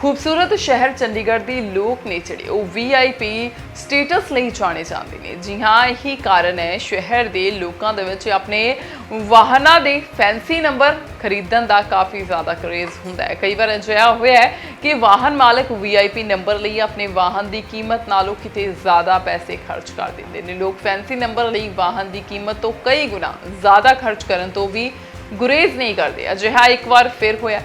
ਖੂਬਸੂਰਤ ਸ਼ਹਿਰ ਚੰਡੀਗੜ੍ਹ ਦੀ ਲੋਕ ਨੇ ਜਿਹੜੇ ਉਹ VIP ਸਟੇਟਸ ਲਈ ਜਾਣੇ ਜਾਂਦੇ ਨੇ। ਜੀ ਹਾਂ, ਇਹੀ ਕਾਰਨ ਹੈ ਸ਼ਹਿਰ ਦੇ ਲੋਕਾਂ ਦੇ ਵਿੱਚ ਆਪਣੇ ਵਾਹਨਾਂ ਦੇ ਫੈਂਸੀ ਨੰਬਰ ਖਰੀਦਣ ਦਾ ਕਾਫੀ ਜ਼ਿਆਦਾ ਕਰੇਜ਼ ਹੁੰਦਾ ਹੈ। ਕਈ ਵਾਰ ਅਜਿਹਾ ਹੋਇਆ ਹੈ ਕਿ ਵਾਹਨ ਮਾਲਕ VIP ਨੰਬਰ ਲਈ ਆਪਣੇ ਵਾਹਨ ਦੀ ਕੀਮਤ ਨਾਲੋਂ ਕਿਤੇ ਜ਼ਿਆਦਾ ਪੈਸੇ ਖਰਚ ਕਰ ਦਿੰਦੇ ਨੇ। ਲੋਕ ਫੈਂਸੀ ਨੰਬਰ ਲਈ ਵਾਹਨ ਦੀ ਕੀਮਤ ਤੋਂ ਕਈ ਗੁਣਾ ਜ਼ਿਆਦਾ ਖਰਚ ਕਰਨ ਤੋਂ ਵੀ ਗੁਰੇਜ਼ ਨਹੀਂ ਕਰਦੇ। ਅਜਿਹਾ ਇੱਕ ਵਾਰ ਫਿਰ ਹੋਇਆ।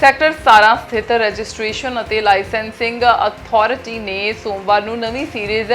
ਸੈਕਟਰ 17 ਸਥਿਤ ਰਜਿਸਟ੍ਰੇਸ਼ਨ ਅਤੇ ਲਾਇਸੈਂਸਿੰਗ ਅਥਾਰਟੀ ਨੇ ਸੋਮਵਾਰ ਨੂੰ ਨਵੀਂ ਸੀਰੀਜ਼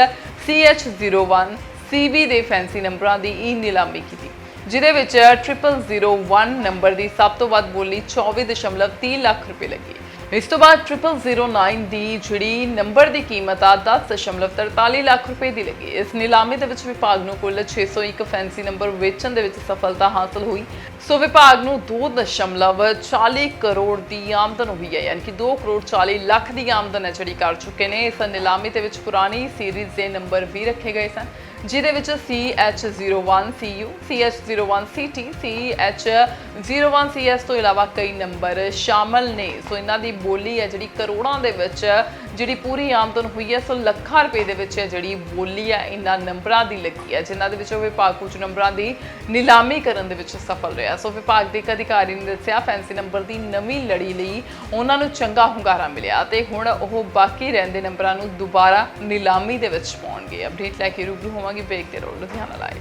CH01 CB ਦੇ ਫੈਂਸੀ ਨੰਬਰਾਂ ਦੀ ਈ ਨਿਲਾਮੀ ਕੀਤੀ ਜਿਦੇ ਵਿੱਚ 0001 ਨੰਬਰ ਦੀ ਸਭ ਤੋਂ ਵੱਧ ਬੋਲੀ 24.3 ਲੱਖ ਰੁਪਏ ਲੱਗੀ। ਇਸ ਤੋਂ ਬਾਅਦ 0009 ਦੀ ਜਿਹੜੀ ਨੰਬਰ ਦੀ ਕੀਮਤ ਆ 10.43 ਲੱਖ ਰੁਪਏ ਦੀ ਲੱਗੀ। ਇਸ ਨਿਲਾਮੀ ਦੇ ਵਿੱਚ ਵਿਭਾਗ ਨੂੰ ਕੁੱਲ 601 ਫੈਂਸੀ ਨੰਬਰ ਵੇਚਣ ਦੇ ਵਿੱਚ ਸਫਲਤਾ ਹਾਸਲ ਹੋਈ। ਸੋ ਵਿਭਾਗ ਨੂੰ 2.40 ਕਰੋੜ ਦੀ ਆਮਦਨ ਹੋਈ ਹੈ, ਯਾਨੀ ਕਿ 2 ਕਰੋੜ 40 ਲੱਖ ਦੀ ਆਮਦਨ ਹੈ ਜਿਹੜੀ ਕਰ ਚੁੱਕੇ ਨੇ। ਇਸ ਨਿਲਾਮੀ ਦੇ ਵਿੱਚ ਪੁਰਾਣੀ ਸੀਰੀਜ਼ ਦੇ ਨੰਬਰ ਵੀ ਰੱਖੇ ਗਏ ਸਨ, ਜਿਹਦੇ ਵਿੱਚ CH01CU CH01CT CH01CS ਤੋਂ ਇਲਾਵਾ ਕਈ ਨੰਬਰ ਸ਼ਾਮਲ ਨੇ। ਸੋ ਇਹਨਾਂ ਦੀ ਬੋਲੀ ਹੈ, ਜਿਹੜੀ ਕਰੋੜਾਂ ਦੇ ਵਿੱਚ ਜਿਹੜੀ ਪੂਰੀ ਆਮਦਨ ਹੋਈ ਹੈ, ਸੋ ਲੱਖਾਂ ਰੁਪਏ ਦੇ ਵਿੱਚ ਜਿਹੜੀ ਬੋਲੀ ਹੈ, ਇਹਨਾਂ ਨੰਬਰਾਂ ਦੀ ਲੱਗੀ ਹੈ, ਜਿਨ੍ਹਾਂ ਦੇ ਵਿੱਚੋਂ ਵਿਭਾਗ ਕੁਝ ਨੰਬਰਾਂ ਦੀ ਨਿਲਾਮੀ ਕਰਨ ਦੇ ਵਿੱਚ ਸਫਲ ਰਿਹਾ। ਸੋ ਵਿਭਾਗ ਦੇ ਇੱਕ ਅਧਿਕਾਰੀ ਨੇ ਦੱਸਿਆ, ਫੈਂਸੀ ਨੰਬਰ ਦੀ ਨਵੀਂ ਲੜੀ ਲਈ ਉਹਨਾਂ ਨੂੰ ਚੰਗਾ ਹੁੰਗਾਰਾ ਮਿਲਿਆ ਤੇ ਹੁਣ ਉਹ ਬਾਕੀ ਰਹਿੰਦੇ ਨੰਬਰਾਂ ਨੂੰ ਦੁਬਾਰਾ ਨਿਲਾਮੀ ਦੇ ਵਿੱਚ ਪਾਉਣਗੇ। ਅਪਡੇਟ ਲੈ ਕੇ ਰੂਬਰੂ ਹੋਵਾਂਗੇ ਬ੍ਰੇਕ ਦੇ ਰੋਲ ਲੁਧਿਆਣਾ ਲਾਈਵ।